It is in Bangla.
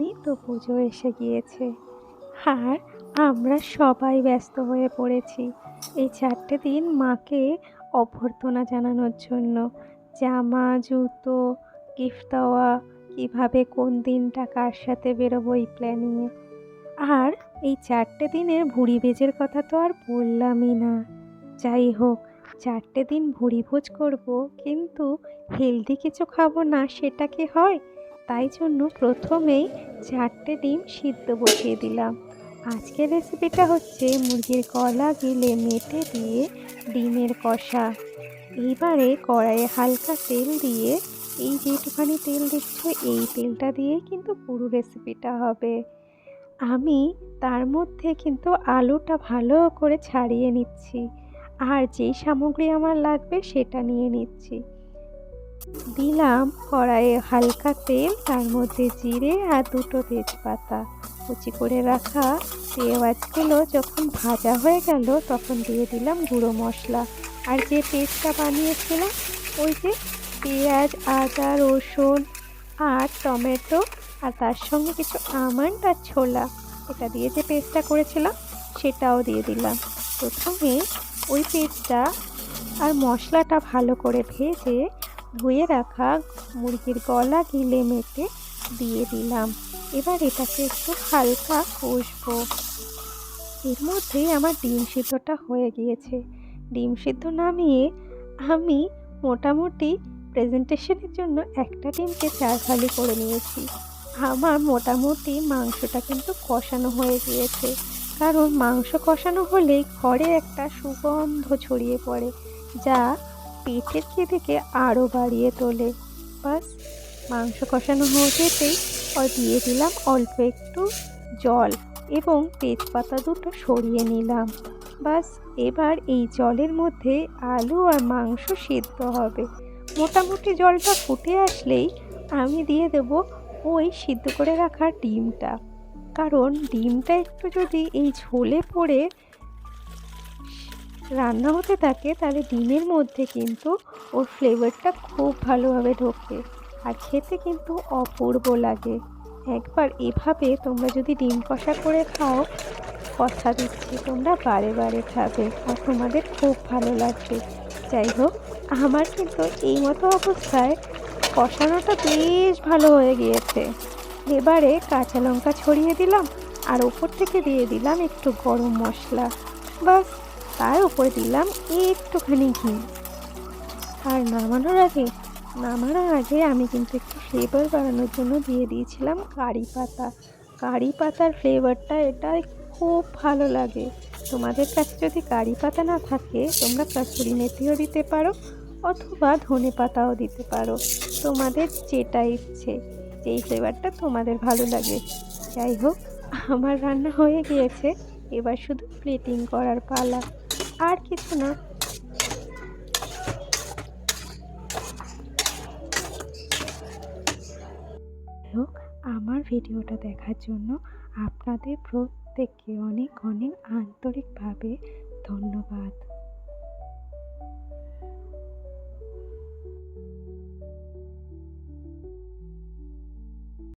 এই তো পুজো এসে গিয়েছে। আর আমরা সবাই ব্যস্ত হয়ে পড়েছি। এই চারটে দিন মাকে অভ্যর্থনা জানানোর জন্য। জামা, জুতো গিফট দেওয়া, কীভাবে কোন দিনটা কার সাথে বেরোবো এই প্ল্যানিংয়ে আর এই চারটে দিনের ভুঁড়ি ভেজের কথা তো আর বললামই না। যাই হোক, চারটে দিন ভুঁড়ি ভোজ করব, কিন্তু হেলদি কিছু খাব না, সেটা কি হয়? তাই জন্য প্রথমেই চারটে ডিম সিদ্ধ বসিয়ে দিলাম। আজকের রেসিপিটা হচ্ছে মুরগির গলা গিলে মেটে দিয়ে ডিমের কষা। এইবারে কড়াইয়ে হালকা তেল দিয়ে, এই যেটুখানি তেল দেখছ এই তেলটা দিয়ে কিন্তু পুরো রেসিপিটা হবে। আমি তার মধ্যে কিন্তু আলুটা ভালো করে ছাড়িয়ে নিচ্ছি। আর যেই সামগ্রী আমার লাগবে সেটা নিয়ে নিচ্ছি। দিলাম কড়াইয়ে হালকা তেল, তার মধ্যে জিরে আর দুটো তেজপাতা। কুচি করে রাখা পেঁয়াজগুলো যখন ভাজা হয়ে গেল, তখন দিয়ে দিলাম গুঁড়ো মশলা। আর যে পেস্টটা বানিয়েছিলাম, ওই যে পেঁয়াজ, আদা, রসুন আর টমেটো আর তার সঙ্গে কিছু আমন্ড আর ছোলা, এটা দিয়ে যে পেস্টটা করেছিলাম, সেটাও দিয়ে দিলাম। প্রথমে ওই পেস্টটা আর মশলাটা ভালো করে ভেজে ধুয়ে রাখা মুরগির গলা গিলে মেটে দিয়ে দিলাম। এবার এটাকে একটু হালকা কষবো। এর মধ্যেই আমার ডিম সিদ্ধটা হয়ে গিয়েছে। ডিম সিদ্ধ নামিয়ে আমি মোটামুটি প্রেজেন্টেশনের জন্য একটা ডিমকে চার ফালি করে নিয়েছি। আমার মোটামুটি মাংসটা কিন্তু কষানো হয়ে গিয়েছে। কারণ মাংস কষানো হলেই ঘরে একটা সুগন্ধ ছড়িয়ে পড়ে, যা পেটের খিদেকে আরও বাড়িয়ে তোলে। বাস, মাংস কষানো হয়ে যেতেই দিয়ে দিলাম অল্প একটু জল এবং তেজপাতা দুটো সরিয়ে নিলাম। বাস, এবার এই জলের মধ্যে আলু আর মাংস সিদ্ধ হবে। মোটামুটি জলটা ফুটে আসলেই আমি দিয়ে দেব ওই সিদ্ধ করে রাখা ডিমটা। কারণ ডিমটা একটু যদি এই ঝোলে পড়ে রান্না হতে থাকে, তাহলে ডিমের মধ্যে কিন্তু ওর ফ্লেভারটা খুব ভালোভাবে ঢোকে আর খেতে কিন্তু অপূর্ব লাগে। একবার এভাবে তোমরা যদি ডিম কষা করে খাও, কথা দিচ্ছি, তোমরা বারে বারে খাবে আর তোমাদের খুব ভালো লাগবে। যাই হোক, আমার কিন্তু এই মতো অবস্থায় কষানোটা বেশ ভালো হয়ে গিয়েছে। এবারে কাঁচা লঙ্কা ছড়িয়ে দিলাম আর ওপর থেকে দিয়ে দিলাম একটু গরম মশলা। বাস তার উপরে দিলাম একটুখানি ঘি। আর নামানোর আগে নামানোর আগে আমি কিন্তু একটু ফ্লেভার বাড়ানোর জন্য দিয়ে দিয়েছিলাম কারি পাতা। কারি পাতার ফ্লেভারটা এটা খুব ভালো লাগে। তোমাদের কাছে যদি কারি পাতা না থাকে, তোমরা কাসুরি মেথিও দিতে পারো অথবা ধনে পাতাও দিতে পারো। তোমাদের যেটা ইচ্ছে, যেই ফ্লেভারটা তোমাদের ভালো লাগে। যাই হোক, আমার রান্না হয়ে গিয়েছে। এবার শুধু প্লেটিং করার পালা। আর কিছু না। হোক আমার ভিডিওটা দেখার জন্য আপনাদের প্রত্যেককে অনেক অনেক আন্তরিকভাবে ধন্যবাদ।